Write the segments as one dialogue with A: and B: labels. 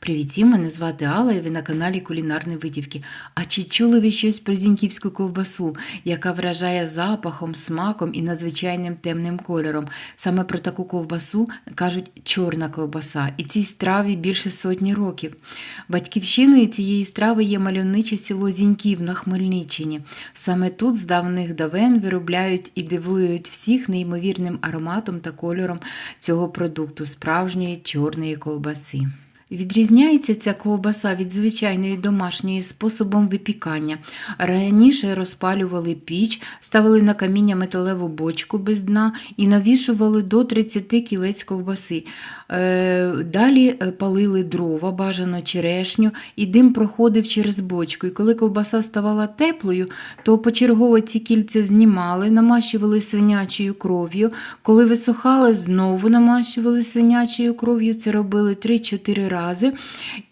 A: Привіт, мене звати Алла і ви на каналі Кулінарні Витівки. А чи чули ви щось про зіньківську ковбасу, яка вражає запахом, смаком і надзвичайним темним кольором? Саме про таку ковбасу кажуть чорна ковбаса, і цій страві більше сотні років. Батьківщиною цієї страви є мальовниче село Зіньків на Хмельниччині. Саме тут з давних давен виробляють і дивують всіх неймовірним ароматом та кольором цього продукту справжньої чорної ковбаси. Відрізняється ця ковбаса від звичайної домашньої способом випікання. Раніше розпалювали піч, ставили на каміння металеву бочку без дна і навішували до 30 кілець ковбаси. Е, Далі е, палили дрова, бажано черешню, і дим проходив через бочку. І коли ковбаса ставала теплою, то почергово ці кільця знімали, намащували свинячою кров'ю. Коли висохали, знову намащували свинячою кров'ю. Це робили 3-4 рази.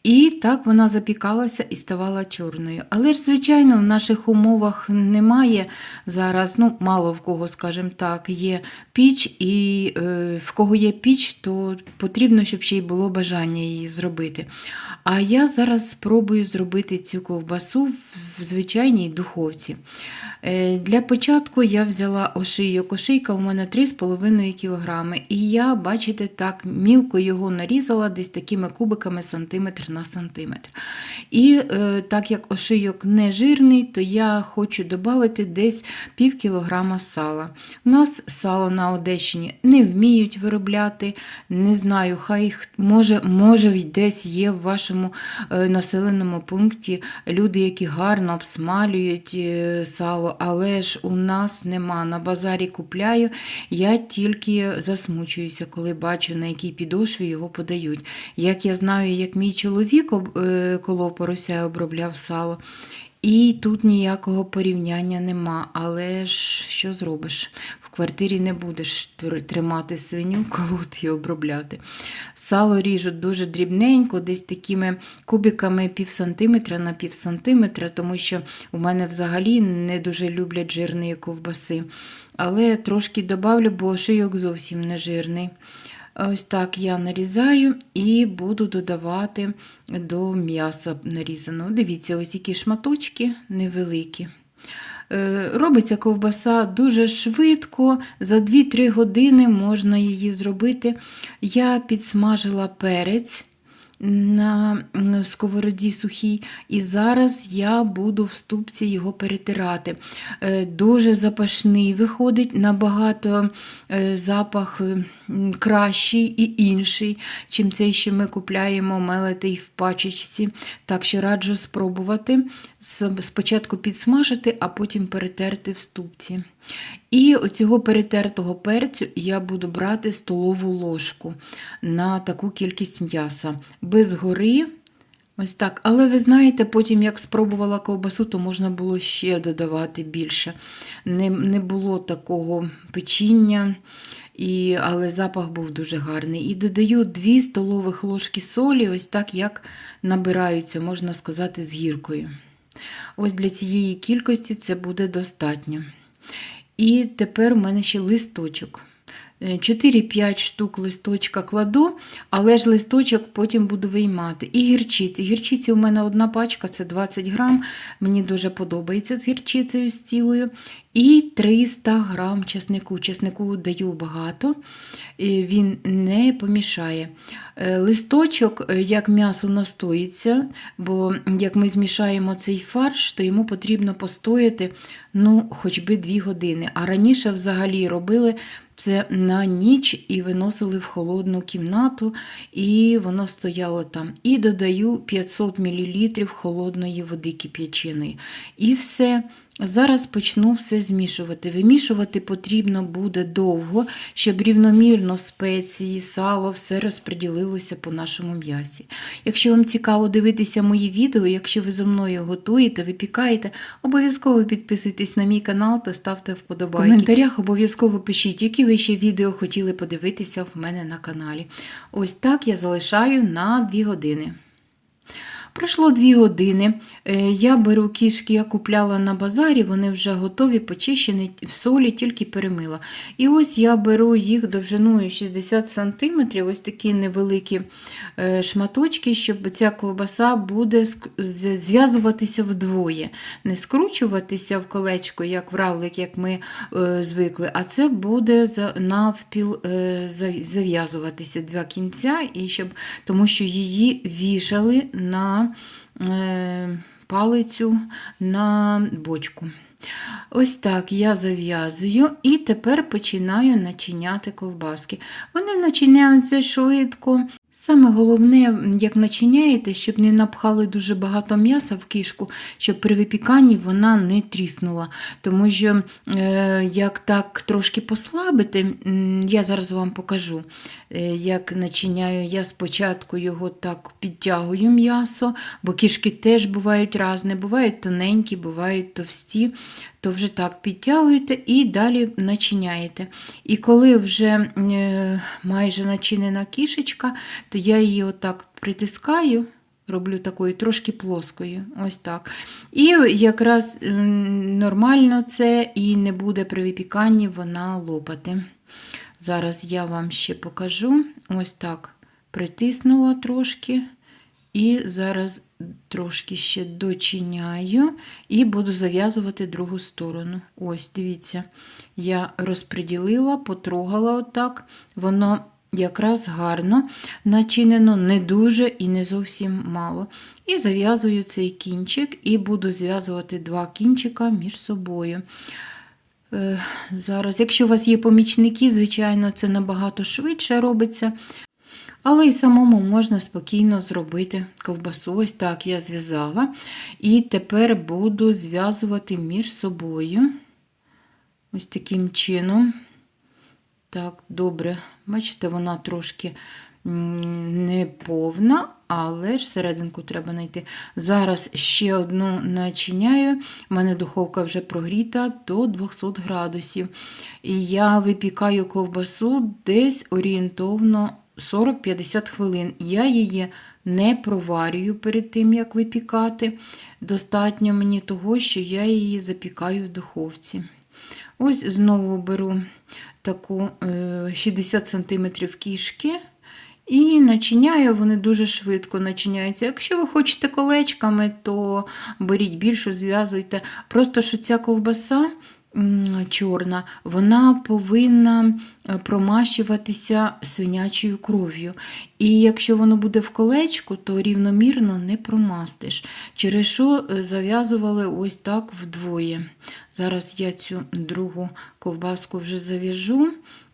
A: І так вона запікалася і ставала чорною. Але ж, звичайно, в наших умовах немає зараз, ну, мало в кого, скажімо так, є піч, і е, в кого є піч, то потрібно, щоб ще й було бажання її зробити. А я зараз спробую зробити цю ковбасу в звичайній духовці. Е, Для початку я взяла ошийок. Ошийка у мене 3,5 кг. І я, бачите, так мілко його нарізала десь такими кубиками сантиметр на сантиметр. І е, так як ошийок не жирний, то я хочу додати десь пів кілограма сала. У нас сало на Одещині не вміють виробляти. Не знаю, хай може, може десь є в вашому е, населеному пункті люди, які гарно обсмалюють е, сало, але ж у нас нема. На базарі купляю, я тільки засмучуюся, коли бачу, на якій підошві його подають. Як я знаю, як мій чоловік е, коло порося обробляв сало. І тут ніякого порівняння нема. Але ж що зробиш? В квартирі не будеш тримати свиню, колоти і обробляти. Сало ріжуть дуже дрібненько, десь такими кубиками пів сантиметра на пів сантиметра, тому що у мене взагалі не дуже люблять жирні ковбаси. Але трошки добавлю, бо шийок зовсім не жирний. Ось так я нарізаю і буду додавати до м'яса нарізаного. Дивіться, ось які шматочки невеликі. Е, Робиться ковбаса дуже швидко, за 2-3 години можна її зробити. Я підсмажила перець на сковороді сухій, і зараз я буду в ступці його перетирати. Е, Дуже запашний виходить, набагато е, запах е, кращий і інший, чим цей, що ми купляємо мелетий в пачечці. Так що раджу спробувати спочатку підсмажити, а потім перетерти в ступці. І оцього перетертого перцю я буду брати столову ложку на таку кількість м'яса. Без гори. Ось так. Але ви знаєте, потім, як спробувала ковбасу, то можна було ще додавати більше. Не, не було такого печіння, і, але запах був дуже гарний. І додаю 2 столових ложки солі, ось так, як набираються, можна сказати, з гіркою. Ось для цієї кількості це буде достатньо. І тепер у мене ще листочок. Е, 4-5 штук листочка кладу, але ж листочок потім буду виймати. І гірчиці. Гірчиці у мене одна пачка, це 20 грам. Мені дуже подобається з гірчицею з цілою. І 300 грам чеснику. Чеснику даю багато, він не помішає. Е, Листочок, е, як м'ясо настоїться, бо як ми змішаємо цей фарш, то йому потрібно постояти ну, хоч би 2 години. А раніше взагалі робили це на ніч і виносили в холодну кімнату, і воно стояло там. І додаю 500 мл холодної води кип'яченої. І все. Зараз почну все змішувати. Вимішувати потрібно буде довго, щоб рівномірно спеції, сало, все розподілилося по нашому м'ясі. Якщо вам цікаво дивитися мої відео, якщо ви зі мною готуєте, випікаєте, обов'язково підписуйтесь на мій канал та ставте вподобайки. В коментарях обов'язково пишіть, які ви ще відео хотіли подивитися в мене на каналі. Ось так я залишаю на 2 години. Пройшло дві години. Е, Я беру кішки, я купляла на базарі, вони вже готові, почищені в солі, тільки перемила. І ось я беру їх довжиною 60 см, ось такі невеликі е, шматочки, щоб ця ковбаса буде зв'язуватися вдвоє, не скручуватися в колечко, як в равлик, як ми е, звикли, а це буде навпіл зав'язуватися два кінця, і щоб, тому що її вішали на е, палицю на бочку. Ось так я зав'язую і тепер починаю начиняти ковбаски. Вони начиняються швидко. Саме головне, як начиняєте, щоб не напхали дуже багато м'яса в кишку, щоб при випіканні вона не тріснула. Тому що, е, як так трошки послабити, я зараз вам покажу, е, як начиняю. Я спочатку його так підтягую м'ясо, бо кішки теж бувають різні, бувають тоненькі, бувають товсті то вже так підтягуєте і далі начиняєте. І коли вже е, майже начинена кішечка, то я її отак притискаю. Роблю такою трошки плоскою, ось так. І якраз нормально це і не буде при випіканні вона лопати. Зараз я вам ще покажу. Ось так притиснула трошки. І зараз трошки ще дочиняю і буду зав'язувати другу сторону. Ось, дивіться, я розподілила, потрогала отак. Воно якраз гарно начинено, не дуже і не зовсім мало. І зав'язую цей кінчик, і буду зв'язувати два кінчика між собою. Е, Зараз, якщо у вас є помічники, звичайно, це набагато швидше робиться. Але й самому можна спокійно зробити ковбасу. Ось так я зв'язала. І тепер буду зв'язувати між собою. Ось таким чином. Так, добре. Бачите, вона трошки не повна, але ж серединку треба знайти. Зараз ще одну начиняю. У мене духовка вже прогріта до 200 градусів. І я випікаю ковбасу десь орієнтовно 40-50 хвилин. Я її не проварюю перед тим, як випікати. Достатньо мені того, що я її запікаю в духовці. Ось знову беру таку е, 60 см кішки. І начиняю, вони дуже швидко начиняються. Якщо ви хочете колечками, то беріть більше, зв'язуйте. Просто що ця ковбаса чорна, вона повинна е, промащуватися свинячою кров'ю. І якщо воно буде в колечку, то рівномірно не промастиш. Через що е, зав'язували ось так вдвоє. Зараз я цю другу ковбаску вже зав'яжу.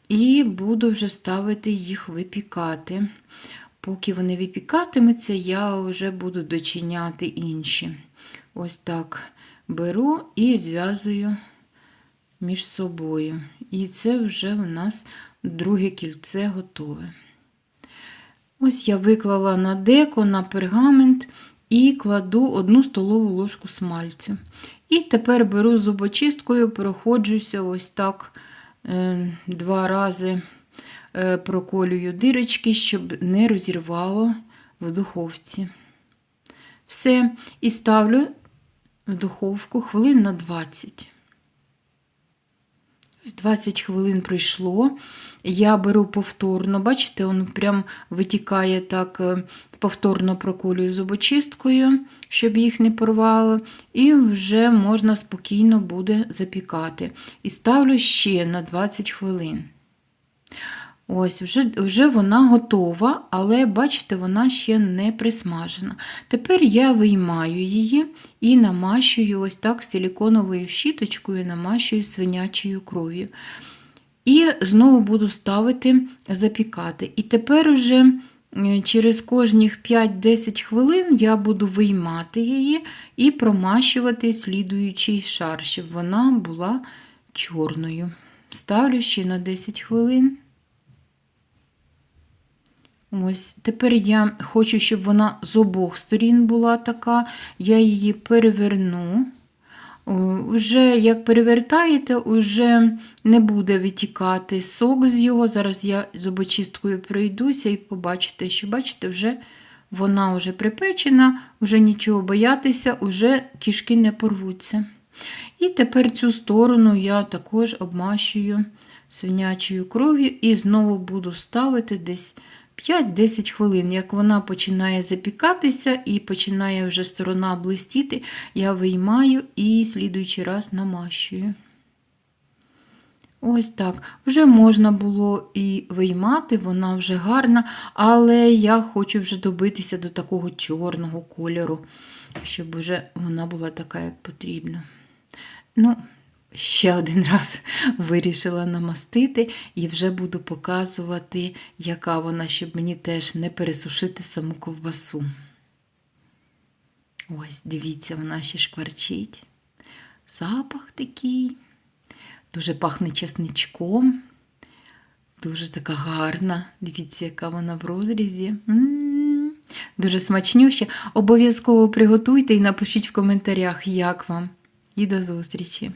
A: І буду вже ставити їх випікати. Поки вони випікатимуться, я вже буду дочиняти інші. Ось так беру і зв'язую між собою. І це вже в нас друге кільце готове. Ось я виклала на деко, на пергамент і кладу одну столову ложку смальцю. І тепер беру зубочисткою, проходжуся ось так е, два рази е, проколюю дирочки, щоб не розірвало в духовці. Все, і ставлю в духовку хвилин на 20. Ось 20 хвилин пройшло. Я беру повторно, бачите, він прям витікає так, е, повторно проколюю зубочисткою, щоб їх не порвало. І вже можна спокійно буде запікати. І ставлю ще на 20 хвилин. Ось, вже, вже вона готова, але бачите, вона ще не присмажена. Тепер я виймаю її і намащую ось так силіконовою щіточкою, намащую свинячою кров'ю. І знову буду ставити запікати. І тепер уже е, через кожних 5-10 хвилин я буду виймати її і промащувати слідуючий шар, щоб вона була чорною. Ставлю ще на 10 хвилин. Ось, тепер я хочу, щоб вона з обох сторін була така. Я її переверну. О, Уже як перевертаєте, вже не буде витікати сок з його. Зараз я зубочисткою пройдуся і побачите, що бачите, вже вона вже припечена, вже нічого боятися, вже кішки не порвуться. І тепер цю сторону я також обмащую свинячою кров'ю і знову буду ставити десь 5-10 хвилин. Як вона починає запікатися і починає вже сторона блистіти, я виймаю і слідуючий раз намащую. Ось так. Вже можна було і виймати, вона вже гарна, але я хочу вже добитися до такого чорного кольору, щоб вже вона була така, як потрібно. Ну, ще один раз вирішила намастити і вже буду показувати, яка вона, щоб мені теж не пересушити саму ковбасу. Ось, дивіться, вона ще шкварчить. Запах такий. Дуже пахне чесничком. Дуже така гарна. Дивіться, яка вона в розрізі. Дуже смачнюща. Обов'язково приготуйте і напишіть в коментарях, як вам. І до зустрічі!